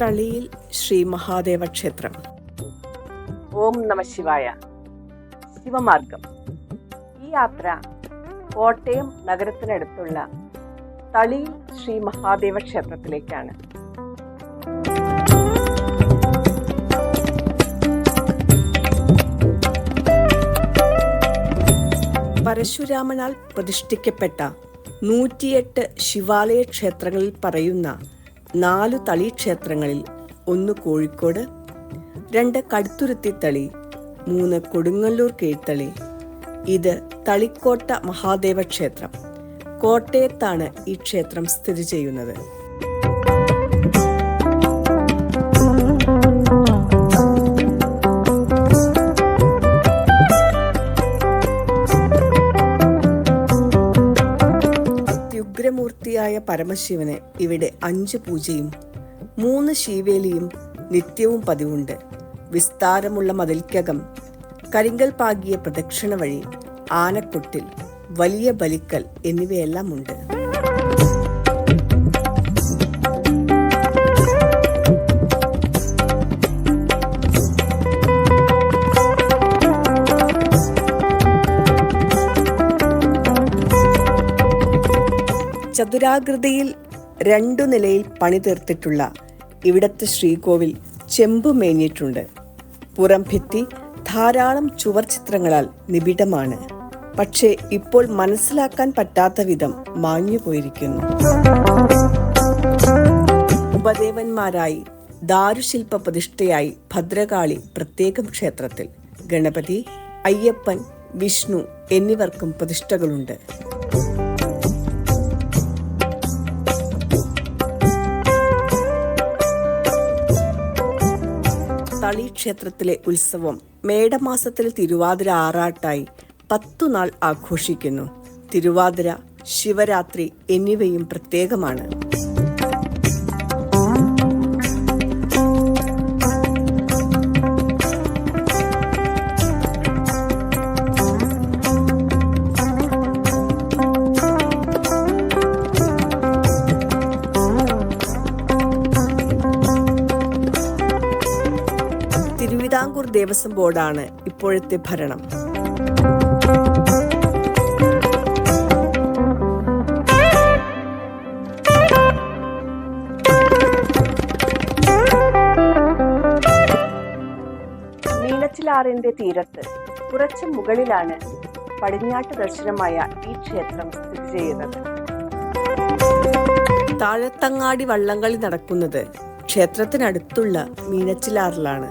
തളിയിൽ ശ്രീ മഹാദേവ ക്ഷേത്രം. ഓം നമ ശിവായ. ശിവമാർഗം. ഈ യാത്ര കോട്ടയം നഗരത്തിനടുത്തുള്ള തളി ശ്രീ മഹാദേവ ക്ഷേത്രത്തിലേക്കാണ്. പരശുരാമനാൽ പ്രതിഷ്ഠിക്കപ്പെട്ട നൂറ്റിയെട്ട് ശിവാലയ ക്ഷേത്രങ്ങളിൽ പറയുന്ന നാലു തളി ക്ഷേത്രങ്ങളിൽ ഒന്ന് കോഴിക്കോട് രണ്ട് കടുത്തുരുത്തി തളി മൂന്ന് കൊടുങ്ങല്ലൂർ കീഴ്ത്തളി. ഇത് തളിക്കോട്ട മഹാദേവ ക്ഷേത്രം കോട്ടയത്താണ് ഈ ക്ഷേത്രം സ്ഥിതി ചെയ്യുന്നത്. അത്യുഗ്രമൂർത്തിയായ പരമശിവന് ഇവിടെ അഞ്ച് പൂജയും മൂന്ന് ശീവേലിയും നിത്യവും പതിവുണ്ട്. വിസ്താരമുള്ള മതിൽക്കകം കരിങ്കൽ പാകിയ പ്രദക്ഷിണ വഴി ആനക്കൊട്ടിൽ വലിയ ബലിക്കൽ എന്നിവയെല്ലാം ഉണ്ട്. ചതുരാകൃതിയിൽ രണ്ടു നിലയിൽ പണി തീർത്തിട്ടുള്ള ഇവിടത്തെ ശ്രീകോവിൽ ചെമ്പു മേഞ്ഞിട്ടുണ്ട്. പുറം ഭിത്തി ധാരാളം ചുവർ ചിത്രങ്ങളാൽ നിബിഡമാണ്. പക്ഷേ ഇപ്പോൾ മനസ്സിലാക്കാൻ പറ്റാത്ത വിധം മാഞ്ഞു പോയിരിക്കുന്നു. ഉപദേവന്മാരായി ദാരുശില്പ പ്രതിഷ്ഠയായി ഭദ്രകാളി പ്രത്യേകം ക്ഷേത്രത്തിൽ. ഗണപതി അയ്യപ്പൻ വിഷ്ണു എന്നിവർക്കും പ്രതിഷ്ഠകളുണ്ട്. തളി ക്ഷേത്രത്തിലെ ഉത്സവം മേടമാസത്തിൽ തിരുവാതിര ആറാട്ടായി പത്തു നാൾ ആഘോഷിക്കുന്നു. തിരുവാതിര ശിവരാത്രി എന്നിവയും പ്രത്യേകമാണ്. ദേവസ്വം ബോർഡാണ് ഇപ്പോഴത്തെ ഭരണം. മീനച്ചിലാറിന്റെ തീരത്ത് കുറച്ച് മുകളിലാണ് പടിഞ്ഞാട്ട് ദർശനമായ ഈ ക്ഷേത്രം സ്ഥിതി ചെയ്യുന്നത്. താഴത്തങ്ങാടി വള്ളംകളി നടക്കുന്നത് ക്ഷേത്രത്തിനടുത്തുള്ള മീനച്ചിലാറിലാണ്.